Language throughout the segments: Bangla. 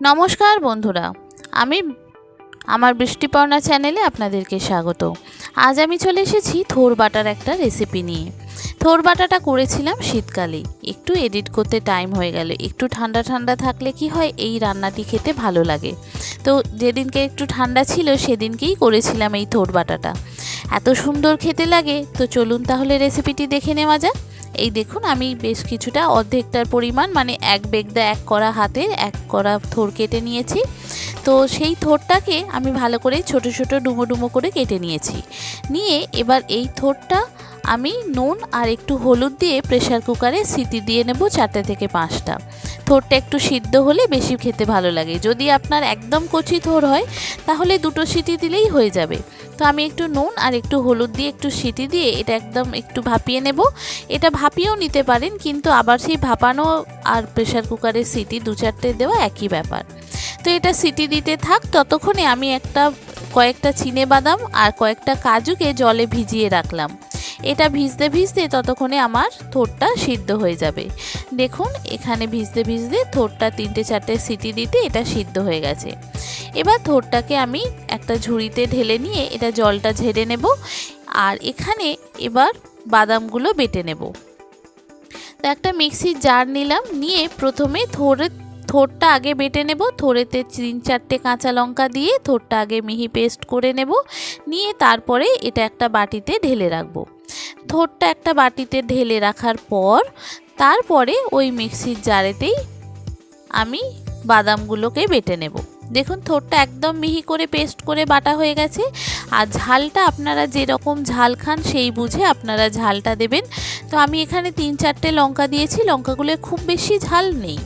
নমস্কার বন্ধুরা, আমি আমার বৃষ্টিপর্ণা চ্যানেলে আপনাদেরকে স্বাগত। আজ আমি চলে এসেছি থোর বাটার একটা রেসিপি নিয়ে। থোর বাটাটা করেছিলাম শীতকালে, একটু এডিট করতে টাইম হয়ে গেল, একটু ঠান্ডা ঠান্ডা থাকলে কি হয়, এই রান্নাটি খেতে ভালো লাগে। তো যেদিনকে একটু ঠান্ডা ছিল, সেদিনকেই করেছিলাম এই থোর বাটাটা। এত সুন্দর খেতে লাগে, তো চলুন তাহলে রেসিপিটি দেখে নেওয়া যাক। এই দেখুন, আমি বেশ কিছুটা অর্ধেকটার পরিমাণ মানে এক বেগদা এক করা হাতের, এক করা থোর কেটে নিয়েছি। তো সেই থোরটাকে আমি ভালো করে ছোট ছোট, ডুমো ডুমো করে কেটে নিয়েছি। নিয়ে এবার এই থোরটা আমি নুন আর একটু হলুদ দিয়ে প্রেশার কুকারে সিটি দিয়ে নেব চারটে থেকে পাঁচটা। থোরটা একটু সিদ্ধ হলে বেশি খেতে ভালো লাগে। যদি আপনার একদম কচি থোর হয়, তাহলে দুটো সিটি দিলেই হয়ে যাবে। তো আমি একটু নুন আর একটু হলুদ দিয়ে, একটু সিটি দিয়ে এটা একদম একটু ভাপিয়ে নেব। এটা ভাপিয়েও নিতে পারেন, কিন্তু আবার সেই ভাপানো আর প্রেশার কুকারে সিটি দু চারটে দেওয়া একই ব্যাপার। তো এটা সিটি দিতে থাক, ততক্ষণে আমি একটা, কয়েকটা চিনে বাদাম আর কয়েকটা কাজুকে জলে ভিজিয়ে রাখলাম। এটা ভিজতে ভিজতে ততক্ষণে আমার থোরটা সিদ্ধ হয়ে যাবে। দেখুন, এখানে ভিজতে ভিজতে থোরটা তিনটে চারটে সিটি দিতে এটা সিদ্ধ হয়ে গেছে। এবার থোরটাকে আমি একটা ঝুড়িতে ঢেলে নিয়ে এটা জলটা ঝেড়ে নেব আর এখানে এবার বাদামগুলো বেটে নেব। তো একটা মিক্সির জার নিলাম, নিয়ে প্রথমে থোড়ে থোরটা আগে বেটে নেব থোরেতে তিন চারটে কাঁচা লঙ্কা দিয়ে থোরটা আগে মিহি পেস্ট করে নেব, নিয়ে তারপরে এটা একটা বাটিতে ঢেলে রাখব। থোরটা একটা বাটিতে ঢেলে রাখার পর তারপরে ওই মিক্সির জারেতেই আমি বাদামগুলোকে বেটে নেব। দেখুন থোরটা একদম মিহি করে পেস্ট করে বাটা হয়ে গেছে। আর ঝালটা আপনারা যেরকম ঝাল খান সেই বুঝে আপনারা ঝালটা দেবেন। তো আমি এখানে তিন চারটে লঙ্কা দিয়েছি, লঙ্কাগুলো খুব বেশি ঝাল নেই।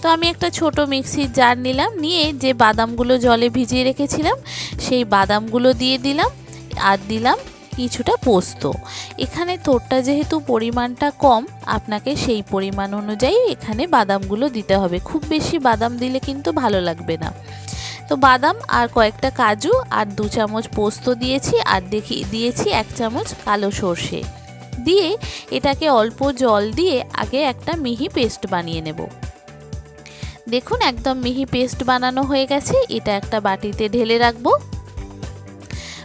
তো আমি একটা ছোট মিক্সির জার নিলাম, নিয়ে যে বাদামগুলো জলে ভিজিয়ে রেখেছিলাম, সেই বাদামগুলো দিয়ে দিলাম, আর দিলাম কিছুটা পোস্ত। এখানে তোরটা যেহেতু পরিমাণটা কম, আপনাকে সেই পরিমাণ অনুযায়ী এখানে বাদামগুলো দিতে হবে। খুব বেশি বাদাম দিলে কিন্তু ভালো লাগবে না। তো বাদাম আর কয়েকটা কাজু আর দু চামচ পোস্ত দিয়েছি আর দেখি, দিয়েছি এক চামচ কালো সর্ষে। দিয়ে এটাকে অল্প জল দিয়ে আগে একটা মিহি পেস্ট বানিয়ে নেব। দেখুন একদম মিহি পেস্ট বানানো হয়ে গেছে। এটা একটা বাটিতে ঢেলে রাখব।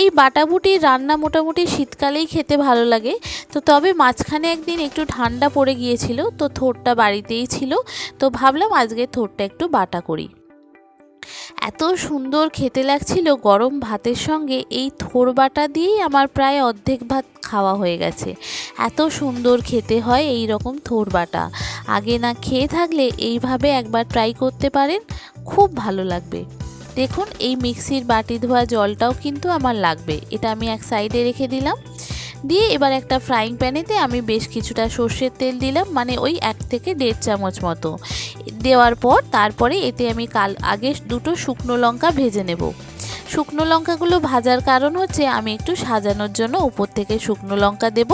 এই বাটাবুটির রান্না মোটামুটি শীতকালেই খেতে ভালো লাগে। তো তবে মাঝখানে একদিন একটু ঠান্ডা পড়ে গিয়েছিল, তো থোরটা বাড়িতেই ছিল। তো ভাবলাম আজকে থোরটা একটু বাটা করি। এত সুন্দর খেতে লাগছিল গরম ভাতের সঙ্গে, এই থোর বাটা দিয়েই আমার প্রায় অর্ধেক ভাত খাওয়া হয়ে গেছে। এত সুন্দর খেতে হয় এই রকম থোর বাটা। আগে না খেয়ে থাকলে এইভাবে একবার ট্রাই করতে পারেন, খুব ভালো লাগবে। দেখুন, এই মিক্সির বাটি ধোয়া জলটাও কিন্তু আমার লাগবে। এটা আমি এক সাইডে রেখে দিলাম। দিয়ে এবার একটা ফ্রাইং প্যানেতে আমি বেশ কিছুটা সর্ষের তেল দিলাম মানে ওই এক থেকে দেড় চামচ মতো। দেওয়ার পর তারপরে এতে আমি কাল আগে দুটো শুকনো লঙ্কা ভেজে নেব। শুকনো লঙ্কাগুলো ভাজার কারণ হচ্ছে আমি একটু সাজানোর জন্য উপর থেকে শুকনো লঙ্কা দেব।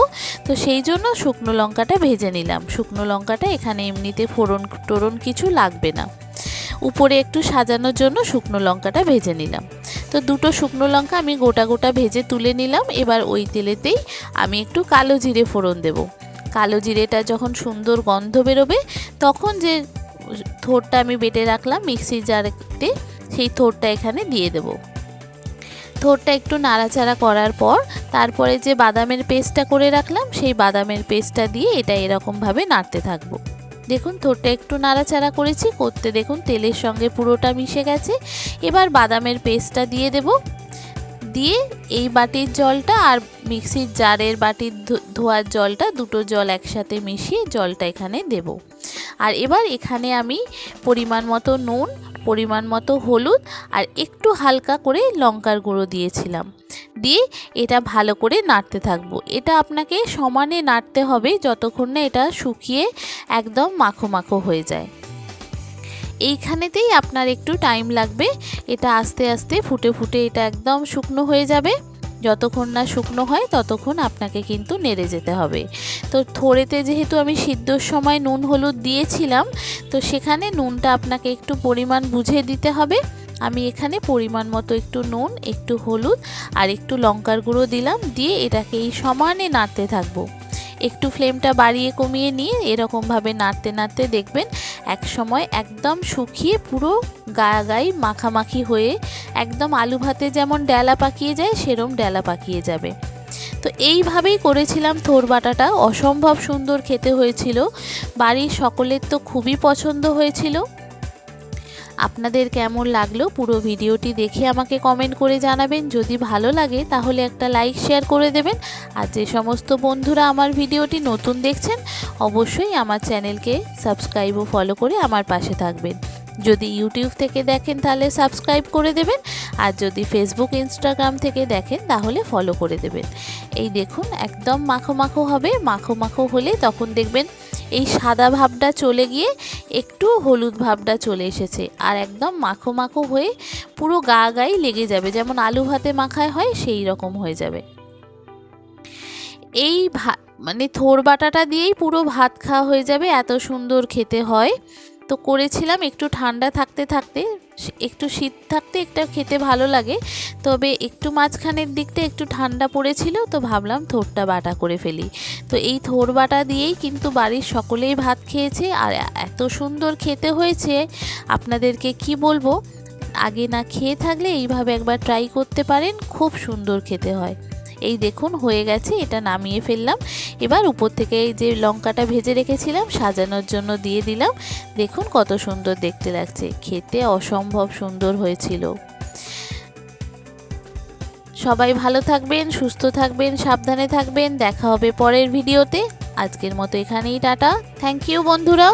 তো সেই জন্য শুকনো লঙ্কাটা ভেজে নিলাম। শুকনো লঙ্কাটা এখানে এমনিতে ফোড়ন টোড়ন কিছু লাগবে না। উপরে একটু সাজানোর জন্য শুকনো লঙ্কাটা ভেজে নিলাম। তো দুটো শুকনো লঙ্কা আমি গোটা গোটা ভেজে তুলে নিলাম। এবার ওই তেলেতেই আমি একটু কালো জিরে ফোড়ন দেব। কালো জিরেটা যখন সুন্দর গন্ধ বেরোবে, তখন যে থোরটা আমি বেটে রাখলাম মিক্সির জারেতে সেই থোরটা এখানে দিয়ে দেব। থোরটা একটু নাড়াচাড়া করার পর, তারপরে যে বাদামের পেস্টটা করে রাখলাম, সেই বাদামের পেস্টটা দিয়ে এটা এরকমভাবে নাড়তে থাকব। দেখুন থোরটা একটু নাড়াচাড়া করেছি, করতে দেখুন, তেলের সঙ্গে পুরোটা মিশে গেছে। এবার বাদামের পেস্টটা দিয়ে দেব। দিয়ে এই বাটির জলটা আর মিক্সির জারের বাটির ধোয়ার জলটা, দুটো জল একসাথে মিশিয়ে জলটা এখানে দেব। আর এবার এখানে আমি পরিমাণ মতো নুন, পরিমাণ মতো হলুদ আর একটু হালকা করে লঙ্কার গুঁড়ো দিয়েছিলাম। দিয়ে এটা ভালো করে নাড়তে থাকব। এটা আপনাকে সমানে নাড়তে হবে যতক্ষণ না এটা শুকিয়ে একদম মাখো মাখো হয়ে যায়। এইখানেতেই আপনার একটু টাইম লাগবে। এটা আস্তে আস্তে ফুটে ফুটে এটা একদম শুকনো হয়ে যাবে। যতক্ষণ না শুকনো হয় ততক্ষণ আপনাকে কিন্তু নেড়ে যেতে হবে। তো থোড়েতে যেহেতু আমি সিদ্ধর সময় নুন হলুদ দিয়েছিলাম, তো সেখানে নুনটা আপনাকে একটু পরিমাণ বুঝে দিতে হবে। আমি এখানে পরিমাণ মতো একটু নুন, একটু হলুদ আর একটু লঙ্কার গুঁড়ো দিলাম, দিয়ে এটাকে এই সমানে নাড়তে থাকব। একটু ফ্লেমটা বাড়িয়ে কমিয়ে নিয়ে এরকমভাবে নাড়তে নাড়তে দেখবেন এক সময় একদম শুকিয়ে পুরো গায়ে গায়ে মাখামাখি হয়ে একদম আলু ভাতে যেমন ডেলা পাকিয়ে যায়, সেরম ডেলা পাকিয়ে যাবে। তো এইভাবেই করেছিলাম থোর বাটাটা, অসম্ভব সুন্দর খেতে হয়েছিল। বাড়ির সকলের তো খুবই পছন্দ হয়েছিল। আপনাদের কেমন লাগল পুরো ভিডিওটি দেখে আমাকে কমেন্ট করে জানাবেন। যদি ভালো লাগে, তাহলে একটা লাইক শেয়ার করে দেবেন। আর যে সমস্ত বন্ধুরা আমার ভিডিওটি নতুন দেখছেন, অবশ্যই আমার চ্যানেলকে সাবস্ক্রাইব ও ফলো করে আমার পাশে থাকবেন। যদি ইউটিউব থেকে দেখেন, তাহলে সাবস্ক্রাইব করে দেবেন। আর যদি ফেসবুক ইনস্টাগ্রাম থেকে দেখেন, তাহলে ফলো করে দেবেন। এই দেখুন, একদম মাখো মাখো হবে। মাখো মাখো হলে তখন দেখবেন এই সাদা ভাবটা চলে গিয়ে একটু হলুদ ভাবটা চলে এসেছে। আর একদম মাখো মাখো হয়ে পুরো গা গায়ে লেগে যাবে। যেমন আলু ভাতে মাখায় হয়, সেই রকম হয়ে যাবে। এই ভা মানে থোর বাটাটা দিয়েই পুরো ভাত খাওয়া হয়ে যাবে। এত সুন্দর খেতে হয়। তো করেছিলাম, একটু ঠান্ডা থাকতে থাকতে একটু শীত থাকতে একটা খেতে ভালো লাগে। তবে একটু মাঝখানের দিকটা একটু ঠান্ডা পড়েছিল, তো ভাবলাম থোরটা বাটা করে ফেলি। তো এই থোর বাটা দিয়েই কিন্তু বাড়ির সকলেই ভাত খেয়েছে। আর এত সুন্দর খেতে হয়েছে, আপনাদেরকে কি বলব? আগে না খেয়ে থাকলে এইভাবে একবার ট্রাই করতে পারেন, খুব সুন্দর খেতে হয়। এই দেখুন, হয়ে গেছে, এটা নামিয়ে ফেললাম। এবার উপর থেকে এই যে লঙ্কাটা ভেজে রেখেছিলাম, সাজানোর জন্য দিয়ে দিলাম। দেখুন কত সুন্দর দেখতে লাগছে, খেতে অসম্ভব সুন্দর হয়েছিল। সবাই ভালো থাকবেন, সুস্থ থাকবেন, সাবধানে থাকবেন, দেখা হবে পরের ভিডিওতে। আজকের মতো এখানেই টাটা। থ্যাংক ইউ বন্ধুরা